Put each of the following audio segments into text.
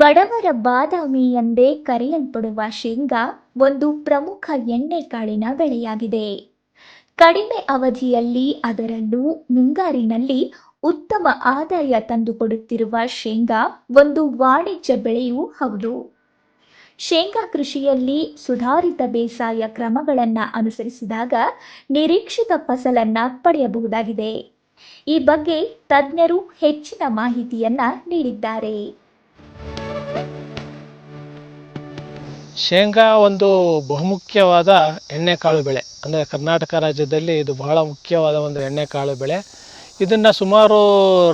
ಬಡವರ ಬಾದಾಮಿ ಎಂದೇ ಕರೆಯಲ್ಪಡುವ ಶೇಂಗಾ ಒಂದು ಪ್ರಮುಖ ಎಣ್ಣೆಕಾಳಿನ ಬೆಳೆಯಾಗಿದೆ. ಕಡಿಮೆ ಅವಧಿಯಲ್ಲಿ ಅದರಲ್ಲೂ ಮುಂಗಾರಿನಲ್ಲಿ ಉತ್ತಮ ಆದಾಯ ತಂದುಕೊಡುತ್ತಿರುವ ಶೇಂಗಾ ಒಂದು ವಾಣಿಜ್ಯ ಬೆಳೆಯೂ ಹೌದು. ಶೇಂಗಾ ಕೃಷಿಯಲ್ಲಿ ಸುಧಾರಿತ ಬೇಸಾಯ ಕ್ರಮಗಳನ್ನು ಅನುಸರಿಸಿದಾಗ ನಿರೀಕ್ಷಿತ ಫಸಲನ್ನ ಪಡೆಯಬಹುದಾಗಿದೆ. ಈ ಬಗ್ಗೆ ತಜ್ಞರು ಹೆಚ್ಚಿನ ಮಾಹಿತಿಯನ್ನ ನೀಡಿದ್ದಾರೆ. ಶೇಂಗಾ ಒಂದು ಬಹುಮುಖ್ಯವಾದ ಎಣ್ಣೆಕಾಳು ಬೆಳೆ. ಅಂದರೆ ಕರ್ನಾಟಕ ರಾಜ್ಯದಲ್ಲಿ ಇದು ಬಹಳ ಮುಖ್ಯವಾದ ಒಂದು ಎಣ್ಣೆಕಾಳು ಬೆಳೆ. ಇದನ್ನು ಸುಮಾರು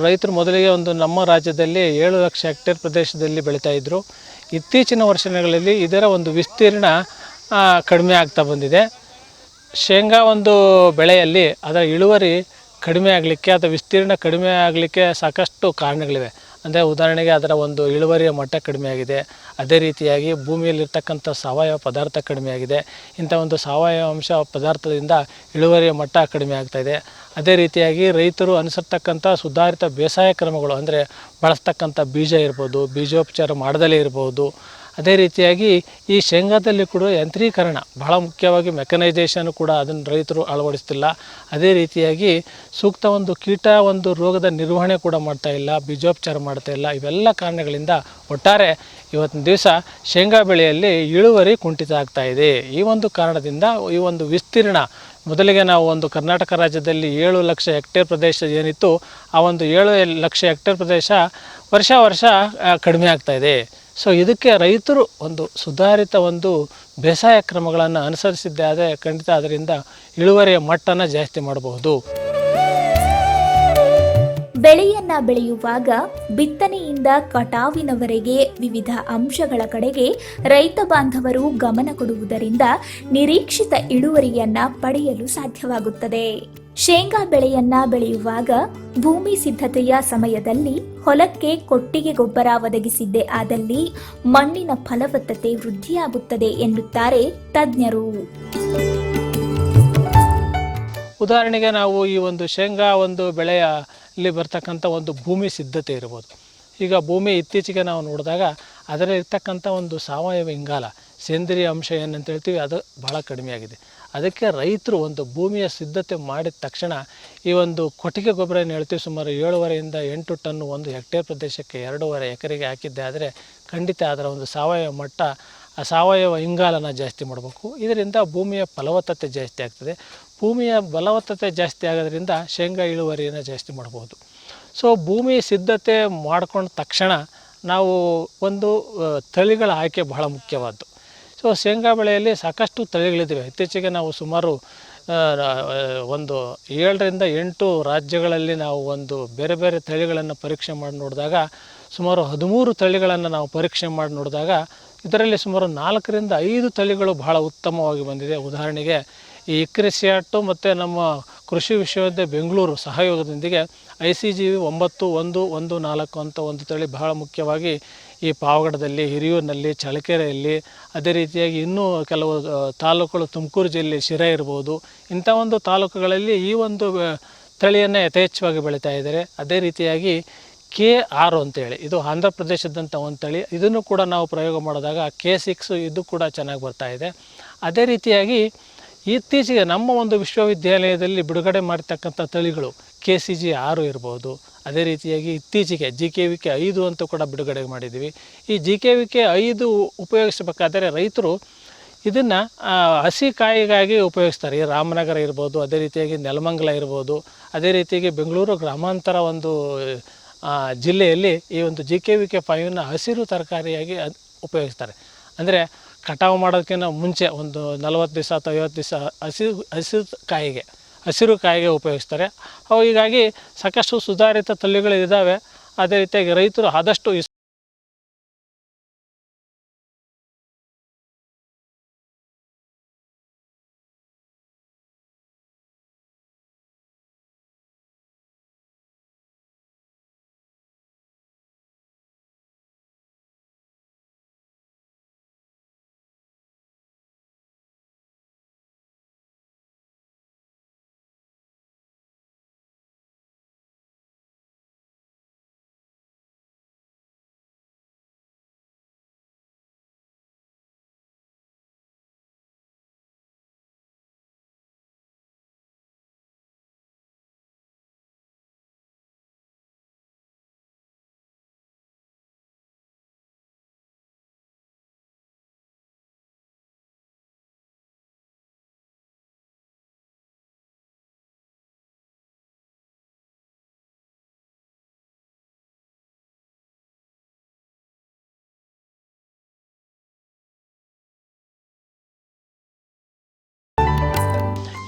ರೈತರು ಮೊದಲಿಗೆ ಒಂದು ನಮ್ಮ ರಾಜ್ಯದಲ್ಲಿ ಏಳು ಲಕ್ಷ ಹೆಕ್ಟೇರ್ ಪ್ರದೇಶದಲ್ಲಿ ಬೆಳೀತಾ ಇದ್ದರು ಇತ್ತೀಚಿನ ವರ್ಷಗಳಲ್ಲಿ ಇದರ ಒಂದು ವಿಸ್ತೀರ್ಣ ಕಡಿಮೆ ಆಗ್ತಾ ಬಂದಿದೆ. ಶೇಂಗಾ ಒಂದು ಬೆಳೆಯಲ್ಲಿ ಅದರ ಇಳುವರಿ ಕಡಿಮೆ ಆಗಲಿಕ್ಕೆ ಅಥವಾ ವಿಸ್ತೀರ್ಣ ಕಡಿಮೆ ಆಗಲಿಕ್ಕೆ ಸಾಕಷ್ಟು ಕಾರಣಗಳಿವೆ. ಅಂದರೆ ಉದಾಹರಣೆಗೆ ಅದರ ಒಂದು ಇಳುವರಿಯ ಮಟ್ಟ ಕಡಿಮೆಯಾಗಿದೆ. ಅದೇ ರೀತಿಯಾಗಿ ಭೂಮಿಯಲ್ಲಿರ್ತಕ್ಕಂಥ ಸಾವಯವ ಪದಾರ್ಥ ಕಡಿಮೆಯಾಗಿದೆ. ಇಂಥ ಒಂದು ಸಾವಯವ ಅಂಶ ಪದಾರ್ಥದಿಂದ ಇಳುವರಿಯ ಮಟ್ಟ ಕಡಿಮೆ ಆಗ್ತಾ ಇದೆ. ಅದೇ ರೀತಿಯಾಗಿ ರೈತರು ಅನುಸರ್ತಕ್ಕಂಥ ಸುಧಾರಿತ ಬೇಸಾಯ ಕ್ರಮಗಳು ಅಂದರೆ ಬಳಸ್ತಕ್ಕಂಥ ಬೀಜ ಇರ್ಬೋದು, ಬೀಜೋಪಚಾರ ಮಾಡದಲೇ ಇರ್ಬೋದು ಅದೇ ರೀತಿಯಾಗಿ ಈ ಶೇಂಗಾದಲ್ಲಿ ಕೂಡ ಯಂತ್ರೀಕರಣ ಬಹಳ ಮುಖ್ಯವಾಗಿ ಮೆಕನೈಸೇಷನ್ ಕೂಡ ಅದನ್ನು ರೈತರು ಅಳವಡಿಸ್ತಿಲ್ಲ. ಅದೇ ರೀತಿಯಾಗಿ ಸೂಕ್ತ ಒಂದು ಕೀಟ ಒಂದು ರೋಗದ ನಿರ್ವಹಣೆ ಕೂಡ ಮಾಡ್ತಾ ಇಲ್ಲ, ಬೀಜೋಪಚಾರ ಮಾಡ್ತಾ ಇಲ್ಲ. ಇವೆಲ್ಲ ಕಾರಣಗಳಿಂದ ಒಟ್ಟಾರೆ ಇವತ್ತಿನ ದಿವಸ ಶೇಂಗಾ ಬೆಳೆಯಲ್ಲಿ ಇಳುವರಿ ಕುಂಠಿತ ಆಗ್ತಾ ಇದೆ. ಈ ಒಂದು ಕಾರಣದಿಂದ ಈ ಒಂದು ವಿಸ್ತೀರ್ಣ ಮೊದಲಿಗೆ ನಾವು ಒಂದು ಕರ್ನಾಟಕ ರಾಜ್ಯದಲ್ಲಿ ಏಳು ಲಕ್ಷ ಹೆಕ್ಟೇರ್ ಪ್ರದೇಶ ಏನಿತ್ತು, ಆ ಒಂದು ಏಳು ಲಕ್ಷ ಹೆಕ್ಟೇರ್ ಪ್ರದೇಶ ವರ್ಷ ವರ್ಷ ಕಡಿಮೆ ಆಗ್ತಾ ಇದೆ. ಸೊ ಇದಕ್ಕೆ ರೈತರು ಒಂದು ಸುಧಾರಿತ ಒಂದು ಬೇಸಾಯ ಕ್ರಮಗಳನ್ನು ಅನುಸರಿಸಿದ್ದೆ ಆದರೆ ಖಂಡಿತ ಅದರಿಂದ ಇಳುವರಿಯ ಮಟ್ಟನ ಜಾಸ್ತಿ ಮಾಡಬಹುದು ಬೆಳೆಯನ್ನ ಬೆಳೆಯುವಾಗ ಬಿತ್ತನೆಯಿಂದ ಕಟಾವಿನವರೆಗೆ ವಿವಿಧ ಅಂಶಗಳ ಕಡೆಗೆ ರೈತ ಬಾಂಧವರು ಗಮನ ಕೊಡುವುದರಿಂದ ನಿರೀಕ್ಷಿತ ಇಳುವರಿಯನ್ನ ಪಡೆಯಲು ಸಾಧ್ಯವಾಗುತ್ತದೆ. ಶೇಂಗಾ ಬೆಳೆಯನ್ನ ಬೆಳೆಯುವಾಗ ಭೂಮಿ ಸಿದ್ಧತೆಯ ಸಮಯದಲ್ಲಿ ಹೊಲಕ್ಕೆ ಕೊಟ್ಟಿಗೆ ಗೊಬ್ಬರ ಒದಗಿಸಿದ್ದೇ ಆದಲ್ಲಿ ಮಣ್ಣಿನ ಫಲವತ್ತತೆ ವೃದ್ಧಿಯಾಗುತ್ತದೆ ಎನ್ನುತ್ತಾರೆ ತಜ್ಞರು. ಉದಾಹರಣೆಗೆ ನಾವು ಈ ಒಂದು ಶೇಂಗಾ ಒಂದು ಬೆಳೆಯಲ್ಲಿ ಬರ್ತಕ್ಕಂಥ ಒಂದು ಭೂಮಿ ಸಿದ್ಧತೆ ಇರ್ಬೋದು. ಈಗ ಭೂಮಿ ಇತ್ತೀಚೆಗೆ ನಾವು ನೋಡಿದಾಗ ಅದರಲ್ಲಿ ಇರ್ತಕ್ಕಂಥ ಒಂದು ಸಾವಯವ ಇಂಗಾಲ, ಸೇಂದ್ರಿಯ ಅಂಶ ಏನಂತ ಹೇಳ್ತೀವಿ, ಅದು ಬಹಳ ಕಡಿಮೆ ಆಗಿದೆ ಅದಕ್ಕೆ ರೈತರು ಒಂದು ಭೂಮಿಯ ಸಿದ್ಧತೆ ಮಾಡಿದ ತಕ್ಷಣ ಈ ಒಂದು ಕೊಟ್ಟಿಗೆ ಗೊಬ್ಬರ ಏನು ಹೇಳ್ತೀವಿ, ಸುಮಾರು ಏಳುವರೆಯಿಂದ ಎಂಟು ಟನ್ನು ಒಂದು ಹೆಕ್ಟೇರ್ ಪ್ರದೇಶಕ್ಕೆ ಎರಡೂವರೆ ಎಕರೆಗೆ ಹಾಕಿದ್ದೆ. ಆದರೆ ಖಂಡಿತ ಅದರ ಒಂದು ಸಾವಯವ ಮಟ್ಟ, ಆ ಸಾವಯವ ಇಂಗಾಲನ ಜಾಸ್ತಿ ಮಾಡಬೇಕು. ಇದರಿಂದ ಭೂಮಿಯ ಫಲವತ್ತತೆ ಜಾಸ್ತಿ ಆಗ್ತದೆ. ಭೂಮಿಯ ಫಲವತ್ತತೆ ಜಾಸ್ತಿ ಆಗೋದ್ರಿಂದ ಶೇಂಗಾ ಇಳುವರಿಯನ್ನು ಜಾಸ್ತಿ ಮಾಡ್ಬೋದು. ಸೊ, ಭೂಮಿ ಸಿದ್ಧತೆ ಮಾಡ್ಕೊಂಡ ತಕ್ಷಣ ನಾವು ಒಂದು ತಳಿಗಳ ಆಯ್ಕೆ ಬಹಳ ಮುಖ್ಯವಾದ್ದು. ಸೊ ಶೇಂಗಾ ಬೆಳೆಯಲ್ಲಿ ಸಾಕಷ್ಟು ತಳಿಗಳಿದ್ದಾವೆ ಇತ್ತೀಚೆಗೆ ನಾವು ಸುಮಾರು ಒಂದು ಏಳರಿಂದ ಎಂಟು ರಾಜ್ಯಗಳಲ್ಲಿ ನಾವು ಒಂದು ಬೇರೆ ಬೇರೆ ತಳಿಗಳನ್ನು ಪರೀಕ್ಷೆ ಮಾಡಿ ನೋಡಿದಾಗ, ಸುಮಾರು ಹದಿಮೂರು ತಳಿಗಳನ್ನು ನಾವು ಪರೀಕ್ಷೆ ಮಾಡಿ ನೋಡಿದಾಗ, ಇದರಲ್ಲಿ ಸುಮಾರು ನಾಲ್ಕರಿಂದ ಐದು ತಳಿಗಳು ಬಹಳ ಉತ್ತಮವಾಗಿ ಬಂದಿದೆ. ಉದಾಹರಣೆಗೆ ಈ ಇಕ್ರಿಸಿಯಾಟು ಮತ್ತು ನಮ್ಮ ಕೃಷಿ ವಿಶ್ವವಿದ್ಯಾಲಯ ಬೆಂಗಳೂರು ಸಹಯೋಗದೊಂದಿಗೆ ಐ ಸಿ ಜಿ ಒಂಬತ್ತು ಒಂದು ಒಂದು ನಾಲ್ಕು ಅಂತ ಒಂದು ತಳಿ ಬಹಳ ಮುಖ್ಯವಾಗಿ ಈ ಪಾವಗಡದಲ್ಲಿ, ಹಿರಿಯೂರಿನಲ್ಲಿ, ಚಳ್ಳಕೆರೆಯಲ್ಲಿ ಅದೇ ರೀತಿಯಾಗಿ ಇನ್ನೂ ಕೆಲವು ತಾಲೂಕುಗಳು, ತುಮಕೂರು ಜಿಲ್ಲೆ ಶಿರಾ ಇರ್ಬೋದು. ಇಂಥ ಒಂದು ತಾಲೂಕುಗಳಲ್ಲಿ ಈ ಒಂದು ತಳಿಯನ್ನು ಯಥೇಚ್ಛವಾಗಿ ಬೆಳೀತಾ ಇದ್ದಾರೆ. ಅದೇ ರೀತಿಯಾಗಿ ಕೆ ಆರ್ ಅಂತೇಳಿ, ಇದು ಆಂಧ್ರ ಪ್ರದೇಶದಂಥ ಒಂದು ತಳಿ. ಇದನ್ನು ಕೂಡ ನಾವು ಪ್ರಯೋಗ ಮಾಡಿದಾಗ ಕೆ ಸಿಕ್ಸ್ ಇದು ಕೂಡ ಚೆನ್ನಾಗಿ ಬರ್ತಾ ಇದೆ. ಅದೇ ರೀತಿಯಾಗಿ ಇತ್ತೀಚೆಗೆ ನಮ್ಮ ಒಂದು ವಿಶ್ವವಿದ್ಯಾಲಯದಲ್ಲಿ ಬಿಡುಗಡೆ ಮಾಡಿರ್ತಕ್ಕಂಥ ತಳಿಗಳು ಕೆ ಸಿ ಜಿ ಆರು ಇರ್ಬೋದು. ಅದೇ ರೀತಿಯಾಗಿ ಇತ್ತೀಚೆಗೆ ಜಿ ಕೆ ವಿ ಕೆ ಐದು ಅಂತ ಕೂಡ ಬಿಡುಗಡೆ ಮಾಡಿದ್ದೀವಿ. ಈ ಜಿ ಕೆ ವಿ ಕೆ ಐದು ಉಪಯೋಗಿಸಬೇಕಾದರೆ ರೈತರು ಇದನ್ನು ಹಸಿ ಕಾಯಿಗಾಗಿ ಉಪಯೋಗಿಸ್ತಾರೆ. ಈ ರಾಮನಗರ ಇರ್ಬೋದು, ಅದೇ ರೀತಿಯಾಗಿ ನೆಲಮಂಗಲ ಇರ್ಬೋದು, ಅದೇ ರೀತಿಯಾಗಿ ಬೆಂಗಳೂರು ಗ್ರಾಮಾಂತರ ಒಂದು ಜಿಲ್ಲೆಯಲ್ಲಿ ಈ ಒಂದು ಜಿ ಕೆ ವಿ ಕೆ ಫೈವ್ನ ಹಸಿರು ತರಕಾರಿಯಾಗಿ ಉಪಯೋಗಿಸ್ತಾರೆ. ಅಂದರೆ ಕಟಾವು ಮಾಡೋದಕ್ಕಿಂತ ಮುಂಚೆ ಒಂದು ನಲವತ್ತು ದಿವಸ ಅಥವಾ ಐವತ್ತು ದಿವಸ ಹಸಿರು ಹಸಿರು ಕಾಯಿಗೆ. ಹಸಿರು ಕಾಯಿಗೆ ಉಪಯೋಗಿಸ್ತಾರೆ. ಅವು ಹೀಗಾಗಿ ಸಾಕಷ್ಟು ಸುಧಾರಿತ ತಳಿಗಳು ಇದ್ದಾವೆ. ಅದೇ ರೀತಿಯಾಗಿ ರೈತರು ಆದಷ್ಟು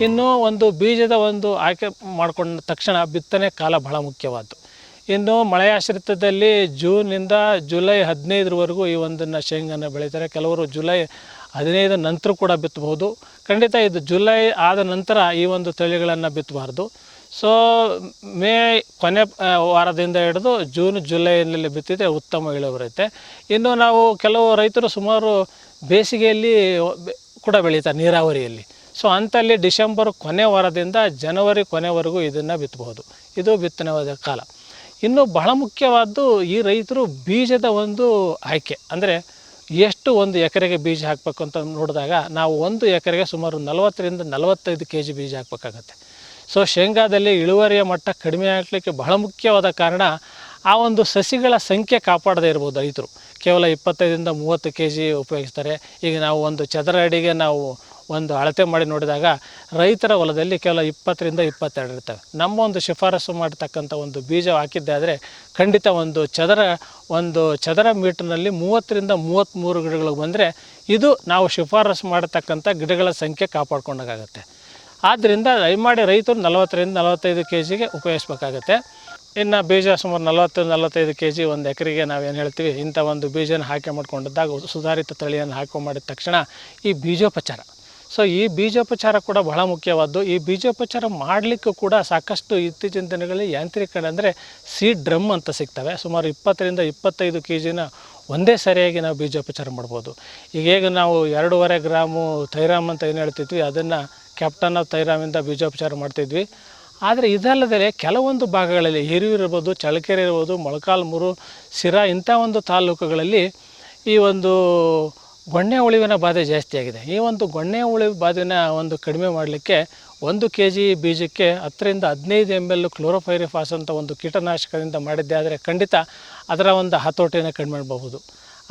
ಇನ್ನು ಒಂದು ಬೀಜದ ಒಂದು ಆಯ್ಕೆ ಮಾಡಿಕೊಂಡ ತಕ್ಷಣ ಬಿತ್ತನೆ ಕಾಲ ಬಹಳ ಮುಖ್ಯವಾದ್ದು. ಇನ್ನು ಮಳೆಯಾಶ್ರಿತದಲ್ಲಿ ಜೂನಿಂದ ಜುಲೈ ಹದಿನೈದರವರೆಗೂ ಈ ಒಂದನ್ನು ಶೇಂಗನ್ನು ಬೆಳೀತಾರೆ. ಕೆಲವರು ಜುಲೈ ಹದಿನೈದು ನಂತರ ಕೂಡ ಬಿತ್ತಬಹುದು. ಖಂಡಿತ ಇದು ಜುಲೈ ಆದ ನಂತರ ಈ ಒಂದು ತಳಿಗಳನ್ನು ಬಿತ್ತಬಾರ್ದು ಸೊ ಮೇ ಕೊನೆ ವಾರದಿಂದ ಹಿಡಿದು ಜೂನ್, ಜುಲೈನಲ್ಲಿ ಬಿತ್ತಿದ್ರೆ ಉತ್ತಮ ಇಳುವರಿ ಬರುತ್ತೆ ಇನ್ನು ನಾವು ಕೆಲವು ರೈತರು ಸುಮಾರು ಬೇಸಿಗೆಯಲ್ಲಿ ಕೂಡ ಬೆಳೀತಾರೆ ನೀರಾವರಿಯಲ್ಲಿ. ಸೊ ಅಂಥಲ್ಲಿ ಡಿಸೆಂಬರ್ ಕೊನೆ ವಾರದಿಂದ ಜನವರಿ ಕೊನೆವರೆಗೂ ಇದನ್ನು ಬಿತ್ತಬಹುದು ಇದು ಬಿತ್ತನೆವಾದ ಕಾಲ. ಇನ್ನು ಬಹಳ ಮುಖ್ಯವಾದ್ದು ಈ ರೈತರು ಬೀಜದ ಒಂದು ಆಯ್ಕೆ. ಅಂದರೆ ಎಷ್ಟು ಒಂದು ಎಕರೆಗೆ ಬೀಜ ಹಾಕಬೇಕು ಅಂತ ನೋಡಿದಾಗ ನಾವು ಒಂದು ಎಕರೆಗೆ ಸುಮಾರು ನಲವತ್ತರಿಂದ ನಲವತ್ತೈದು ಕೆ ಜಿ ಬೀಜ ಹಾಕಬೇಕಾಗತ್ತೆ. ಸೊ ಶೇಂಗಾದಲ್ಲಿ ಇಳುವರಿಯ ಮಟ್ಟ ಕಡಿಮೆ ಆಗಲಿಕ್ಕೆ ಬಹಳ ಮುಖ್ಯವಾದ ಕಾರಣ ಆ ಒಂದು ಸಸಿಗಳ ಸಂಖ್ಯೆ ಕಾಪಾಡದೇ ಇರ್ಬೋದು ರೈತರು. ಕೇವಲ ಇಪ್ಪತ್ತೈದರಿಂದ ಮೂವತ್ತು ಕೆ ಜಿ ಉಪಯೋಗಿಸ್ತಾರೆ. ಈಗ ನಾವು ಒಂದು ಚದರ ಅಡಿಗೆ ನಾವು ಒಂದು ಅಳತೆ ಮಾಡಿ ನೋಡಿದಾಗ ರೈತರ ಹೊಲದಲ್ಲಿ ಕೇವಲ ಇಪ್ಪತ್ತರಿಂದ ಇಪ್ಪತ್ತೆರಡು ಇರ್ತವೆ. ನಮ್ಮ ಒಂದು ಶಿಫಾರಸು ಮಾಡತಕ್ಕಂಥ ಒಂದು ಬೀಜ ಹಾಕಿದ್ದೆ ಆದರೆ ಖಂಡಿತ ಒಂದು ಚದರ ಒಂದು ಚದರ ಮೀಟರ್ನಲ್ಲಿ ಮೂವತ್ತರಿಂದ ಮೂವತ್ತ್ಮೂರು ಗಿಡಗಳು ಬಂದರೆ ಇದು ನಾವು ಶಿಫಾರಸು ಮಾಡತಕ್ಕಂಥ ಗಿಡಗಳ ಸಂಖ್ಯೆ ಕಾಪಾಡ್ಕೊಂಡಾಗುತ್ತೆ ಆದ್ದರಿಂದ ದಯಮಾಡಿ ರೈತರು ನಲವತ್ತರಿಂದ ನಲವತ್ತೈದು ಕೆ ಜಿಗೆ ಉಪಯೋಗಿಸ್ಬೇಕಾಗತ್ತೆ. ಇನ್ನು ಬೀಜ ಸುಮಾರು ನಲವತ್ತು, ನಲವತ್ತೈದು ಕೆ ಜಿ ಒಂದು ಎಕರೆಗೆ ನಾವೇನು ಹೇಳ್ತೀವಿ, ಇಂಥ ಒಂದು ಬೀಜನ ಹಾಕಿ ಮಾಡ್ಕೊಂಡಿದ್ದಾಗ ಸುಧಾರಿತ ತಳಿಯನ್ನು ಹಾಕಿ ಮಾಡಿದ ತಕ್ಷಣ ಈ ಬೀಜೋಪಚಾರ. ಸೊ ಈ ಬೀಜೋಪಚಾರ ಕೂಡ ಬಹಳ ಮುಖ್ಯವಾದ್ದು. ಈ ಬೀಜೋಪಚಾರ ಮಾಡಲಿಕ್ಕೂ ಕೂಡ ಸಾಕಷ್ಟು ಇತ್ತೀಚಿನ ದಿನಗಳಲ್ಲಿ ಯಾಂತ್ರಿಕ ಅಂದರೆ ಸೀಡ್ ಡ್ರಮ್ ಅಂತ ಸಿಗ್ತವೆ. ಸುಮಾರು ಇಪ್ಪತ್ತರಿಂದ ಇಪ್ಪತ್ತೈದು ಕೆ ಜಿನ ಒಂದೇ ಸರಿಯಾಗಿ ನಾವು ಬೀಜೋಪಚಾರ ಮಾಡ್ಬೋದು. ಈಗ ಹೇಗೆ ನಾವು ಎರಡೂವರೆ ಗ್ರಾಮು ಥೈರಾಮ್ ಅಂತ ಏನು ಹೇಳ್ತಿದ್ವಿ, ಅದನ್ನು ಕ್ಯಾಪ್ಟನ್ ಆಫ್ ಥೈರಾಮಿಂದ ಬೀಜೋಪಚಾರ ಮಾಡ್ತಿದ್ವಿ. ಆದರೆ ಇದಲ್ಲದೆ ಕೆಲವೊಂದು ಭಾಗಗಳಲ್ಲಿ ಹಿರಿಯೂರು ಇರ್ಬೋದು ಚಳ್ಳಕೆರೆ ಇರ್ಬೋದು, ಮೊಳಕಾಲ್ಮೂರು ಸಿರಾ ಇಂಥ ಒಂದು ತಾಲೂಕುಗಳಲ್ಲಿ ಈ ಒಂದು ಗೊಣ್ಣೆ ಉಳಿವಿನ ಬಾಧೆ ಜಾಸ್ತಿ ಆಗಿದೆ. ಈ ಒಂದು ಗೊಣ್ಣೆ ಉಳಿವು ಬಾಧೆನ ಒಂದು ಕಡಿಮೆ ಮಾಡಲಿಕ್ಕೆ ಒಂದು ಕೆ ಜಿ ಬೀಜಕ್ಕೆ ಹತ್ತರಿಂದ ಹದಿನೈದು ಎಂ ಎಲ್ ಕ್ಲೋರೋಫೈರಿಫಾಸ್ ಅಂತ ಒಂದು ಕೀಟನಾಶಕದಿಂದ ಮಾಡಿದ್ದೆ. ಆದರೆ ಖಂಡಿತ ಅದರ ಒಂದು ಹತೋಟಿನ ಕಡಿಮೆ ಮಾಡಬಹುದು.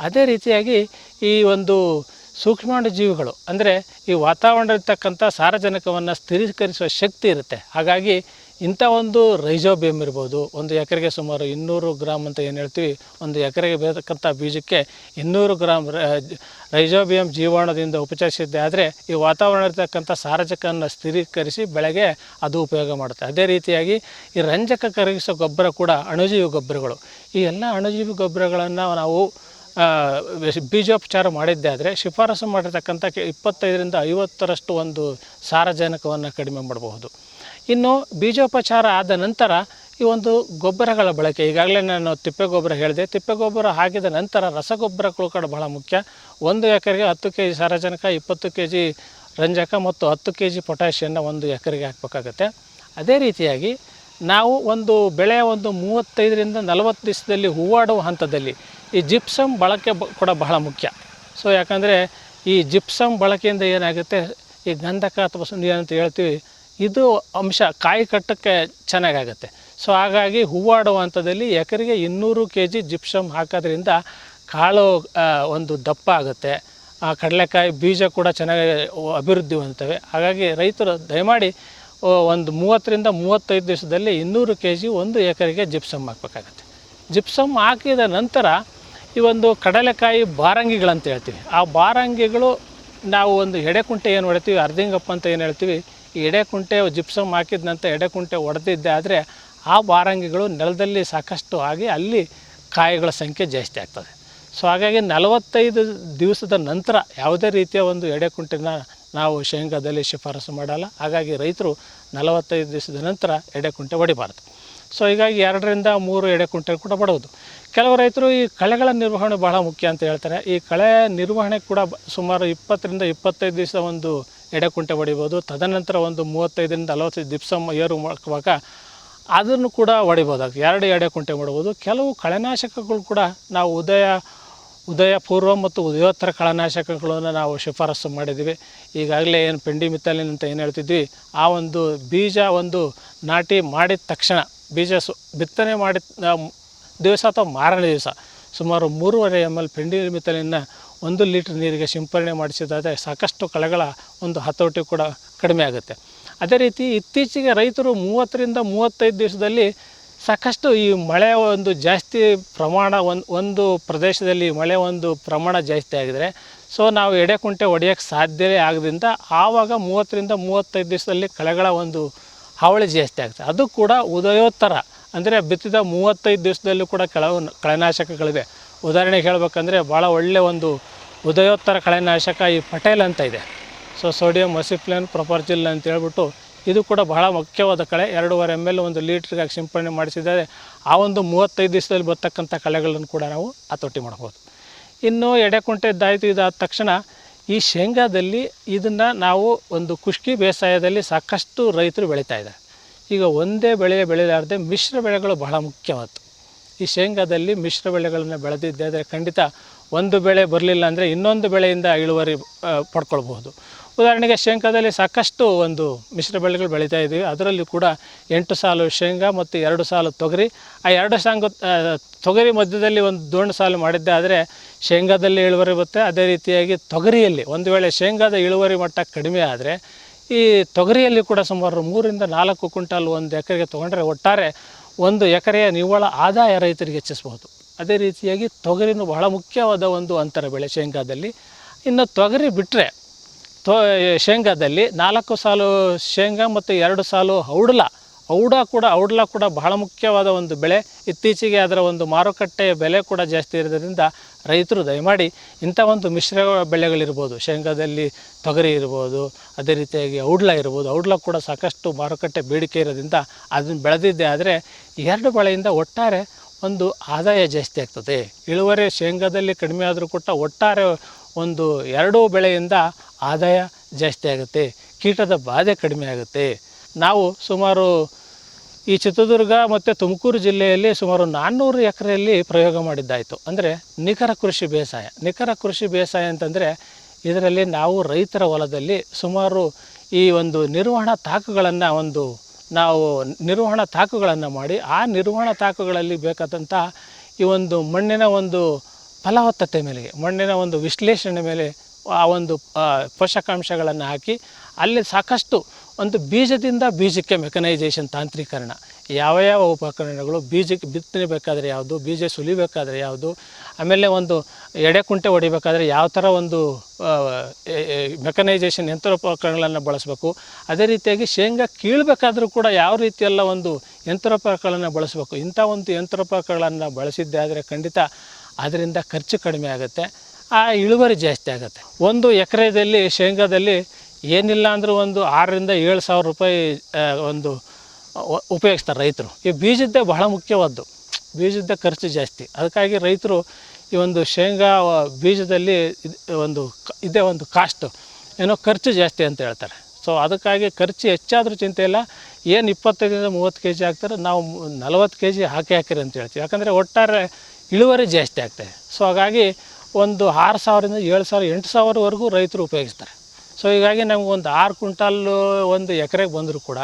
ಅದೇ ರೀತಿಯಾಗಿ ಈ ಒಂದು ಸೂಕ್ಷ್ಮಾಣು ಜೀವಿಗಳು, ಅಂದರೆ ಈ ವಾತಾವರಣದಲ್ಲಿರ್ತಕ್ಕಂಥ ಸಾರಜನಕವನ್ನು ಸ್ಥಿರೀಕರಿಸುವ ಶಕ್ತಿ ಇರುತ್ತೆ. ಹಾಗಾಗಿ ಇಂಥ ಒಂದು ರೈಜೋಬಿಯಮ್ ಇರ್ಬೋದು, ಒಂದು ಎಕರೆಗೆ ಸುಮಾರು ಇನ್ನೂರು ಗ್ರಾಮ್ ಅಂತ ಏನು ಹೇಳ್ತೀವಿ, ಒಂದು ಎಕರೆಗೆ ಬೇಕಂಥ ಬೀಜಕ್ಕೆ ಇನ್ನೂರು ಗ್ರಾಮ್ ರೈಜೋಬಿಯಂ ಜೀವಾಣುದಿಂದ ಉಪಚರಿಸಿದ್ದೆ ಆದರೆ ಈ ಇರತಕ್ಕಂಥ ಸಾರಜಕವನ್ನು ಸ್ಥಿರೀಕರಿಸಿ ಬೆಳೆಗೆ ಅದು ಉಪಯೋಗ ಮಾಡುತ್ತೆ. ಅದೇ ರೀತಿಯಾಗಿ ಈ ರಂಜಕ ಕರಗಿಸೋ ಗೊಬ್ಬರ ಕೂಡ ಅಣುಜೀವಿ ಗೊಬ್ಬರಗಳು. ಈ ಎಲ್ಲ ಅಣುಜೀವಿ ಗೊಬ್ಬರಗಳನ್ನು ನಾವು ಬೀಜೋಪಚಾರ ಮಾಡಿದ್ದೆ ಆದರೆ ಶಿಫಾರಸು ಮಾಡಿರ್ತಕ್ಕಂಥ ಇಪ್ಪತ್ತೈದರಿಂದ ಐವತ್ತರಷ್ಟು ಒಂದು ಸಾರಜನಕವನ್ನು ಕಡಿಮೆ ಮಾಡಬಹುದು. ಇನ್ನು ಬೀಜೋಪಚಾರ ಆದ ನಂತರ ಈ ಒಂದು ಗೊಬ್ಬರಗಳ ಬಳಕೆ, ಈಗಾಗಲೇ ನಾನು ತಿಪ್ಪೆ ಗೊಬ್ಬರ ಹೇಳಿದೆ. ತಿಪ್ಪೆ ಗೊಬ್ಬರ ಹಾಕಿದ ನಂತರ ರಸಗೊಬ್ಬರಗಳು ಕೂಡ ಬಹಳ ಮುಖ್ಯ. ಒಂದು ಎಕರೆಗೆ ಹತ್ತು ಕೆ ಜಿ ಸಾರಜನಕ, ಇಪ್ಪತ್ತು ಕೆ ಜಿ ರಂಜಕ ಮತ್ತು ಹತ್ತು ಕೆ ಜಿ ಪೊಟ್ಯಾಷಿಯನ್ನ ಒಂದು ಎಕರೆಗೆ ಹಾಕಬೇಕಾಗತ್ತೆ. ಅದೇ ರೀತಿಯಾಗಿ ನಾವು ಒಂದು ಬೆಳೆ ಒಂದು ಮೂವತ್ತೈದರಿಂದ ನಲವತ್ತು ದಿವಸದಲ್ಲಿ ಹೂವಾಡುವ ಹಂತದಲ್ಲಿ ಈ ಜಿಪ್ಸಮ್ ಬಳಕೆ ಕೂಡ ಬಹಳ ಮುಖ್ಯ. ಸೊ ಯಾಕಂದರೆ ಈ ಜಿಪ್ಸಮ್ ಬಳಕೆಯಿಂದ ಏನಾಗುತ್ತೆ? ಈ ಗಂಧಕ ಅಥವಾ ಸುಂದಿ ಅಂತ ಹೇಳ್ತೀವಿ. ಇದು ಅಂಶ, ಕಾಯಿ ಕಟ್ಟಕ್ಕೆ ಚೆನ್ನಾಗಾಗತ್ತೆ. ಸೊ ಹಾಗಾಗಿ ಹೂವಾಡುವ ಹಂತದಲ್ಲಿ ಎಕರೆಗೆ ಇನ್ನೂರು ಕೆ ಜಿ ಜಿಪ್ಸಮ್ ಹಾಕೋದ್ರಿಂದ ಕಾಳು ಒಂದು ದಪ್ಪ ಆಗುತ್ತೆ. ಆ, ಕಡಲೆಕಾಯಿ ಬೀಜ ಕೂಡ ಚೆನ್ನಾಗಿ ಅಭಿವೃದ್ಧಿ ಹೊಂದುತ್ತವೆ ಹಾಗಾಗಿ ರೈತರು ದಯಮಾಡಿ ಒಂದು ಮೂವತ್ತರಿಂದ ಮೂವತ್ತೈದು ದಿವಸದಲ್ಲಿ ಇನ್ನೂರು ಕೆ ಜಿ ಒಂದು ಎಕರೆಗೆ ಜಿಪ್ಸಮ್ ಹಾಕಬೇಕಾಗತ್ತೆ. ಜಿಪ್ಸಮ್ ಹಾಕಿದ ನಂತರ ಈ ಒಂದು ಕಡಲೆಕಾಯಿ ಬಾರಂಗಿಗಳಂತ ಹೇಳ್ತೀವಿ. ಆ ಬಾರಂಗಿಗಳು ನಾವು ಒಂದು ಎಡೆಕುಂಟೆ ಏನು ಹೊಡಿತೀವಿ, ಅರ್ಧಿಂಗಪ್ಪ ಅಂತ ಏನು ಹೇಳ್ತೀವಿ ಎಡೆಕುಂಟೆ ಜಿಪ್ಸಮ್ ಹಾಕಿದ ನಂತರ ಎಡೆಕುಂಟೆ ಹೊಡೆದಿದ್ದೆ ಆದರೆ ಆ ಬಾರಂಗಿಗಳು ನೆಲದಲ್ಲಿ ಸಾಕಷ್ಟು ಆಗಿ ಅಲ್ಲಿ ಕಾಯಿಗಳ ಸಂಖ್ಯೆ ಜಾಸ್ತಿ ಆಗ್ತದೆ. ಸೊ ಹಾಗಾಗಿ ನಲವತ್ತೈದು ದಿವಸದ ನಂತರ ಯಾವುದೇ ರೀತಿಯ ಒಂದು ಎಡೆಕುಂಟೆನ ನಾವು ಶೇಂಗಾದಲ್ಲಿ ಶಿಫಾರಸು ಮಾಡಲ್ಲ. ಹಾಗಾಗಿ ರೈತರು ನಲವತ್ತೈದು ದಿವಸದ ನಂತರ ಎಡೆಕುಂಟೆ ಹೊಡಿಬಾರ್ದು ಸೊ ಹೀಗಾಗಿ ಎರಡರಿಂದ ಮೂರು ಎಡೆಕುಂಟೆ ಕೂಡ ಬಡವುದು ಕೆಲವು ರೈತರು ಈ ಕಳೆಗಳ ನಿರ್ವಹಣೆ ಬಹಳ ಮುಖ್ಯ ಅಂತ ಹೇಳ್ತಾರೆ. ಈ ಕಳೆ ನಿರ್ವಹಣೆ ಕೂಡ ಸುಮಾರು ಇಪ್ಪತ್ತರಿಂದ ಇಪ್ಪತ್ತೈದು ದಿವಸ ಒಂದು ಎಡೆಕುಂಟೆ ಹೊಡಿಬೋದು. ತದನಂತರ ಒಂದು ಮೂವತ್ತೈದರಿಂದ ನಲವತ್ತೈದು ದಿವಸ ಏರು ಮಾಡುವಾಗ ಅದನ್ನು ಕೂಡ ಹೊಡಿಬೋದಾಗ್ತದೆ ಎರಡು ಎಡೆಕುಂಟೆ ಮಾಡ್ಬೋದು ಕೆಲವು ಕಳೆನಾಶಕಗಳು ಕೂಡ ನಾವು ಉದಯ ಉದಯ ಪೂರ್ವ ಮತ್ತು ಉದಯೋತ್ತರ ಕಳೆನಾಶಕಗಳನ್ನು ನಾವು ಶಿಫಾರಸು ಮಾಡಿದ್ದೀವಿ. ಈಗಾಗಲೇ ಏನು ಪೆಂಡಿ ಮಿತ್ತಲಿನ್ ಅಂತ ಏನು ಹೇಳ್ತಿದ್ವಿ, ಆ ಒಂದು ಬೀಜ ಒಂದು ನಾಟಿ ಮಾಡಿದ ತಕ್ಷಣ, ಬೀಜ ಸು, ಬಿತ್ತನೆ ಮಾಡಿದ, ದಿವಸ ಅಥವಾ ಮಾರನೇ ದಿವಸ, ಸುಮಾರು ಮೂರುವರೆ ಎಂ ಎಲ್ ಪೆಂಡಿ ಮಿತ್ತಲಿನ ಒಂದು ಲೀಟ್ರ್ ನೀರಿಗೆ ಸಿಂಪರಣೆ ಮಾಡಿಸಿದಾದರೆ ಸಾಕಷ್ಟು ಕಳೆಗಳ ಒಂದು ಹತೋಟಿ ಕೂಡ ಕಡಿಮೆ ಆಗುತ್ತೆ. ಅದೇ ರೀತಿ ಇತ್ತೀಚೆಗೆ ರೈತರು ಮೂವತ್ತರಿಂದ ಮೂವತ್ತೈದು ದಿವಸದಲ್ಲಿ ಸಾಕಷ್ಟು ಈ ಮಳೆ ಒಂದು ಜಾಸ್ತಿ ಪ್ರಮಾಣ ಒಂದು ಒಂದು ಪ್ರದೇಶದಲ್ಲಿ ಮಳೆ ಒಂದು ಪ್ರಮಾಣ ಜಾಸ್ತಿ ಆಗಿದರೆ, ಸೊ ನಾವು ಎಡೆಕುಂಟೆ ಹೊಡೆಯೋಕ್ಕೆ ಸಾಧ್ಯವೇ ಆಗದಿಂದ ಆವಾಗ ಮೂವತ್ತರಿಂದ ಮೂವತ್ತೈದು ದಿವಸದಲ್ಲಿ ಕಳೆಗಳ ಒಂದು ಹಾವಳಿ ಜಾಸ್ತಿ ಆಗುತ್ತೆ. ಅದು ಕೂಡ ಉದಯೋತ್ತರ. ಅಂದರೆ ಬಿತ್ತಿದ ಮೂವತ್ತೈದು ದಿವಸದಲ್ಲೂ ಕೂಡ ಕೆಲವು ಕಳೆನಾಶಕಗಳಿವೆ. ಉದಾಹರಣೆಗೆ ಹೇಳಬೇಕಂದ್ರೆ ಭಾಳ ಒಳ್ಳೆಯ ಒಂದು ಉದಯೋತ್ತರ ಕಳೆನಾಶಕ ಈ ಪಟೇಲ್ ಅಂತ ಇದೆ. ಸೊ ಸೋಡಿಯಂ ಮಸಿಫ್ಲೇನ್ ಪ್ರೊಪರ್ಜಿಲ್ ಅಂತ ಹೇಳ್ಬಿಟ್ಟು ಇದು ಕೂಡ ಬಹಳ ಮುಖ್ಯವಾದ ಕಳೆ. ಎರಡೂವರೆ ಎಂ ಎಲ್ ಒಂದು ಲೀಟ್ರಿಗೆ ಸಿಂಪಡಣೆ ಮಾಡಿಸಿದ್ದಾರೆ. ಆ ಒಂದು ಮೂವತ್ತೈದು ದಿವಸದಲ್ಲಿ ಬರ್ತಕ್ಕಂಥ ಕಳೆಗಳನ್ನು ಕೂಡ ನಾವು ಹತೋಟಿ ಮಾಡ್ಬೋದು. ಇನ್ನು ಎಡೆಕುಂಟೆ ದಾಯಿತು ಇದಾದ ತಕ್ಷಣ ಈ ಶೇಂಗಾದಲ್ಲಿ ಇದನ್ನು ನಾವು ಒಂದು ಕುಷ್ಕಿ ಬೇಸಾಯದಲ್ಲಿ ಸಾಕಷ್ಟು ರೈತರು ಬೆಳೀತಾ ಇದ್ದಾರೆ. ಈಗ ಒಂದೇ ಬೆಳೆ ಬೆಳೆಯಲಾರದೆ ಮಿಶ್ರ ಬೆಳೆಗಳು ಬಹಳ ಮುಖ್ಯವಾದ್ದು. ಈ ಶೇಂಗಾದಲ್ಲಿ ಮಿಶ್ರ ಬೆಳೆಗಳನ್ನು ಬೆಳೆದಿದ್ದೆ, ಆದರೆ ಖಂಡಿತ ಒಂದು ಬೆಳೆ ಬರಲಿಲ್ಲ ಅಂದರೆ ಇನ್ನೊಂದು ಬೆಳೆಯಿಂದ ಇಳುವರಿ ಪಡ್ಕೊಳ್ಬಹುದು. ಉದಾಹರಣೆಗೆ ಶೇಂಗಾದಲ್ಲಿ ಸಾಕಷ್ಟು ಒಂದು ಮಿಶ್ರ ಬೆಳೆಗಳು ಬೆಳೀತಾ ಇದ್ದೀವಿ ಅದರಲ್ಲಿ ಕೂಡ ಎಂಟು ಸಾಲು ಶೇಂಗಾ ಮತ್ತು ಎರಡು ಸಾಲು ತೊಗರಿ. ಆ ಎರಡು ಸಾಂಗು ತೊಗರಿ ಮಧ್ಯದಲ್ಲಿ ಒಂದು ದೋಣು ಸಾಲು ಮಾಡಿದ್ದೆ, ಆದರೆ ಶೇಂಗಾದಲ್ಲಿ ಇಳುವರಿ ಬರುತ್ತೆ. ಅದೇ ರೀತಿಯಾಗಿ ತೊಗರಿಯಲ್ಲಿ ಒಂದು ವೇಳೆ ಶೇಂಗಾದ ಇಳುವರಿ ಮಟ್ಟ ಕಡಿಮೆ ಆದರೆ ಈ ತೊಗರಿಯಲ್ಲಿ ಕೂಡ ಸುಮಾರು ಮೂರಿಂದ ನಾಲ್ಕು ಕ್ವಿಂಟಲ್ ಒಂದು ಎಕರೆಗೆ ತೊಗೊಂಡ್ರೆ ಒಟ್ಟಾರೆ ಒಂದು ಎಕರೆಯ ನಿವ್ವಳ ಆದಾಯ ರೈತರಿಗೆ ಹೆಚ್ಚಿಸ್ಬೋದು ಅದೇ ರೀತಿಯಾಗಿ ತೊಗರಿನೂ ಬಹಳ ಮುಖ್ಯವಾದ ಒಂದು ಅಂತರ ಬೆಳೆ ಶೇಂಗಾದಲ್ಲಿ. ಇನ್ನು ತೊಗರಿ ಬಿಟ್ಟರೆ ತೊ ಶೇಂಗಾದಲ್ಲಿ ನಾಲ್ಕು ಸಾಲು ಶೇಂಗಾ ಮತ್ತು ಎರಡು ಸಾಲು ಔಡಲ ಔಡ ಕೂಡ, ಔಡ್ಲ ಕೂಡ ಬಹಳ ಮುಖ್ಯವಾದ ಒಂದು ಬೆಳೆ. ಇತ್ತೀಚೆಗೆ ಅದರ ಒಂದು ಮಾರುಕಟ್ಟೆಯ ಬೆಲೆ ಕೂಡ ಜಾಸ್ತಿ ಇರೋದ್ರಿಂದ ರೈತರು ದಯಮಾಡಿ ಇಂಥ ಒಂದು ಮಿಶ್ರ ಬೆಳೆಗಳಿರ್ಬೋದು. ಶೇಂಗಾದಲ್ಲಿ ತೊಗರಿ ಇರ್ಬೋದು, ಅದೇ ರೀತಿಯಾಗಿ ಔಡ್ಲ ಇರ್ಬೋದು. ಔಡ್ಲ ಕೂಡ ಸಾಕಷ್ಟು ಮಾರುಕಟ್ಟೆ ಬೇಡಿಕೆ ಇರೋದ್ರಿಂದ ಅದನ್ನು ಬೆಳೆದಿದ್ದೆ ಆದರೆ ಎರಡು ಬೆಳೆಯಿಂದ ಒಟ್ಟಾರೆ ಒಂದು ಆದಾಯ ಜಾಸ್ತಿ ಆಗ್ತದೆ. ಇಳುವರಿ ಶೇಂಗಾದಲ್ಲಿ ಕಡಿಮೆ ಆದರೂ ಕೂಡ ಒಟ್ಟಾರೆ ಒಂದು ಎರಡೂ ಬೆಳೆಯಿಂದ ಆದಾಯ ಜಾಸ್ತಿ ಆಗುತ್ತೆ. ಕೀಟದ ಬಾಧೆ ಕಡಿಮೆ ಆಗುತ್ತೆ. ನಾವು ಸುಮಾರು ಈ ಚಿತ್ರದುರ್ಗ ಮತ್ತು ತುಮಕೂರು ಜಿಲ್ಲೆಯಲ್ಲಿ ಸುಮಾರು ನಾನ್ನೂರು ಎಕರೆಯಲ್ಲಿ ಪ್ರಯೋಗ ಮಾಡಿದ್ದಾಯಿತು. ಅಂದರೆ ನಿಖರ ಕೃಷಿ ಬೇಸಾಯ. ನಿಖರ ಕೃಷಿ ಬೇಸಾಯ ಅಂತಂದರೆ ಇದರಲ್ಲಿ ನಾವು ರೈತರ ಹೊಲದಲ್ಲಿ ಸುಮಾರು ಈ ಒಂದು ನಿರ್ವಹಣಾ ತಾಕುಗಳನ್ನು ಒಂದು ನಾವು ನಿರ್ವಹಣಾ ತಾಕುಗಳನ್ನು ಮಾಡಿ ಆ ನಿರ್ವಹಣಾ ತಾಕುಗಳಲ್ಲಿ ಬೇಕಾದಂಥ ಈ ಒಂದು ಮಣ್ಣಿನ ಒಂದು ಫಲವತ್ತತೆ ಮೇಲೆ, ಮಣ್ಣಿನ ಒಂದು ವಿಶ್ಲೇಷಣೆ ಮೇಲೆ ಆ ಒಂದು ಪೋಷಕಾಂಶಗಳನ್ನು ಹಾಕಿ ಅಲ್ಲಿ ಸಾಕಷ್ಟು ಒಂದು ಬೀಜದಿಂದ ಬೀಜಕ್ಕೆ ಮೆಕನೈಸೇಷನ್ ತಾಂತ್ರೀಕರಣ. ಯಾವ ಯಾವ ಉಪಕರಣಗಳು ಬೀಜಕ್ಕೆ ಬಿತ್ತನೆ ಬೇಕಾದರೆ ಯಾವುದು, ಬೀಜ ಸುಲಿಬೇಕಾದ್ರೆ ಯಾವುದು, ಆಮೇಲೆ ಒಂದು ಎಡೆ ಕುಂಟೆ ಹೊಡಿಬೇಕಾದ್ರೆ ಯಾವ ಥರ ಒಂದು ಮೆಕನೈಸೇಷನ್ ಯಂತ್ರೋಪಕರಣಗಳನ್ನು ಬಳಸಬೇಕು, ಅದೇ ರೀತಿಯಾಗಿ ಶೇಂಗಾ ಕೀಳಬೇಕಾದ್ರೂ ಕೂಡ ಯಾವ ರೀತಿಯೆಲ್ಲ ಒಂದು ಯಂತ್ರೋಪಕರಣಗಳನ್ನು ಬಳಸಬೇಕು, ಇಂಥ ಒಂದು ಯಂತ್ರೋಪಕರಣಗಳನ್ನು ಬಳಸಿದ್ದೇ ಆದರೆ ಖಂಡಿತ ಅದರಿಂದ ಖರ್ಚು ಕಡಿಮೆ ಆಗುತ್ತೆ, ಆ ಇಳುವರಿ ಜಾಸ್ತಿ ಆಗುತ್ತೆ. ಒಂದು ಎಕರೆದಲ್ಲಿ, ಶೇಂಗಾದಲ್ಲಿ ಏನಿಲ್ಲ ಅಂದರೂ ಒಂದು ಆರರಿಂದ ಏಳು ಸಾವಿರ ರೂಪಾಯಿ ಒಂದು ಉಪಯೋಗಿಸ್ತಾರೆ ರೈತರು. ಈ ಬೀಜದ್ದೇ ಬಹಳ ಮುಖ್ಯವಾದ್ದು. ಬೀಜದ ಖರ್ಚು ಜಾಸ್ತಿ. ಅದಕ್ಕಾಗಿ ರೈತರು ಈ ಒಂದು ಶೇಂಗಾ ಬೀಜದಲ್ಲಿ ಒಂದು ಇದೇ ಒಂದು ಕಾಸ್ಟು ಏನೋ ಖರ್ಚು ಜಾಸ್ತಿ ಅಂತ ಹೇಳ್ತಾರೆ. ಸೊ ಅದಕ್ಕಾಗಿ ಖರ್ಚು ಹೆಚ್ಚಾದರೂ ಚಿಂತೆ ಇಲ್ಲ. ಏನು ಇಪ್ಪತ್ತೈದರಿಂದ ಮೂವತ್ತು ಕೆ ಜಿ ಹಾಕ್ತಾರೆ, ನಾವು ನಲವತ್ತು ಕೆ ಜಿ ಹಾಕಿ ಹಾಕಿರಿ ಅಂತ ಹೇಳ್ತೀವಿ. ಯಾಕಂದರೆ ಒಟ್ಟಾರೆ ಇಳುವರಿ ಜಾಸ್ತಿ ಆಗ್ತದೆ ಸೊ ಹಾಗಾಗಿ ಒಂದು ಆರು ಸಾವಿರದಿಂದ ಏಳು ಸಾವಿರ, ಎಂಟು ಸಾವಿರವರೆಗೂ ರೈತರು ಉಪಯೋಗಿಸ್ತಾರೆ. ಸೊ ಹೀಗಾಗಿ ನಮ್ಗೆ ಒಂದು ಆರು ಕ್ವಿಂಟಾಲು ಒಂದು ಎಕರೆಗೆ ಬಂದರೂ ಕೂಡ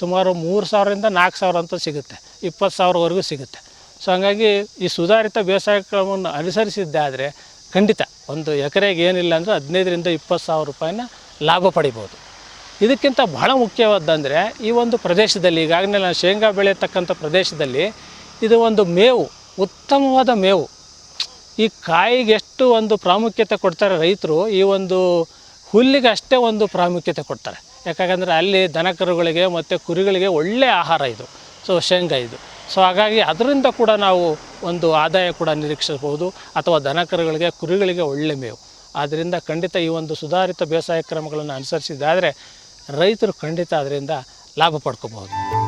ಸುಮಾರು ಮೂರು ಸಾವಿರದಿಂದ ನಾಲ್ಕು ಸಾವಿರ ಅಂತ ಸಿಗುತ್ತೆ, ಇಪ್ಪತ್ತು ಸಾವಿರವರೆಗೂ ಸಿಗುತ್ತೆ. ಸೊ ಹಾಗಾಗಿ ಈ ಸುಧಾರಿತ ಬೇಸಾಯ ಕ್ರಮವನ್ನು ಅನುಸರಿಸಿದ್ದಾದರೆ ಖಂಡಿತ ಒಂದು ಎಕರೆಗೆ ಏನಿಲ್ಲ ಅಂದರೆ ಹದಿನೈದರಿಂದ ಇಪ್ಪತ್ತು ಸಾವಿರ ರೂಪಾಯಿನ ಲಾಭ ಪಡಿಬೋದು. ಇದಕ್ಕಿಂತ ಬಹಳ ಮುಖ್ಯವಾದ್ದಂದರೆ ಈ ಒಂದು ಪ್ರದೇಶದಲ್ಲಿ, ಈಗಾಗಲೇ ನಾನು ಶೇಂಗಾ ಬೆಳೆಯತಕ್ಕಂಥ ಪ್ರದೇಶದಲ್ಲಿ ಇದು ಒಂದು ಮೇವು, ಉತ್ತಮವಾದ ಮೇವು. ಈ ಕಾಯಿಗೆ ಎಷ್ಟು ಒಂದು ಪ್ರಾಮುಖ್ಯತೆ ಕೊಡ್ತಾರೆ ರೈತರು, ಈ ಒಂದು ಹುಲ್ಲಿಗೆ ಅಷ್ಟೇ ಒಂದು ಪ್ರಾಮುಖ್ಯತೆ ಕೊಡ್ತಾರೆ. ಯಾಕಂದರೆ ಅಲ್ಲಿ ದನಕರುಗಳಿಗೆ ಮತ್ತು ಕುರಿಗಳಿಗೆ ಒಳ್ಳೆಯ ಆಹಾರ ಇದು. ಸೊ ಶೇಂಗಾ ಇದು. ಸೊ ಹಾಗಾಗಿ ಅದರಿಂದ ಕೂಡ ನಾವು ಒಂದು ಆದಾಯ ಕೂಡ ನಿರೀಕ್ಷಿಸಬಹುದು. ಅಥವಾ ದನಕರುಗಳಿಗೆ, ಕುರಿಗಳಿಗೆ ಒಳ್ಳೆ ಮೇವು. ಆದ್ದರಿಂದ ಖಂಡಿತ ಈ ಒಂದು ಸುಧಾರಿತ ಬೇಸಾಯ ಕ್ರಮಗಳನ್ನು ಅನುಸರಿಸಿದ್ದಾದರೆ ರೈತರು ಖಂಡಿತ ಅದರಿಂದ ಲಾಭ ಪಡ್ಕೋಬಹುದು.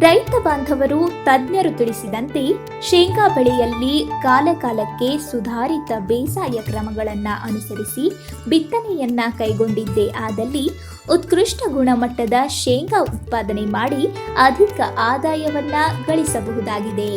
ರೈತ ಬಾಂಧವರು, ತಜ್ಞರು ತಿಳಿಸಿದಂತೆ ಶೇಂಗಾ ಬೆಳೆಯಲ್ಲಿ ಕಾಲಕಾಲಕ್ಕೆ ಸುಧಾರಿತ ಬೇಸಾಯ ಕ್ರಮಗಳನ್ನು ಅನುಸರಿಸಿ ಬಿತ್ತನೆಯನ್ನ ಕೈಗೊಂಡಿದ್ದೇ. ಆದಲ್ಲಿ ಉತ್ಕೃಷ್ಟ ಗುಣಮಟ್ಟದ ಶೇಂಗಾ ಉತ್ಪಾದನೆ ಮಾಡಿ ಅಧಿಕ ಆದಾಯವನ್ನ ಗಳಿಸಬಹುದಾಗಿದೆ.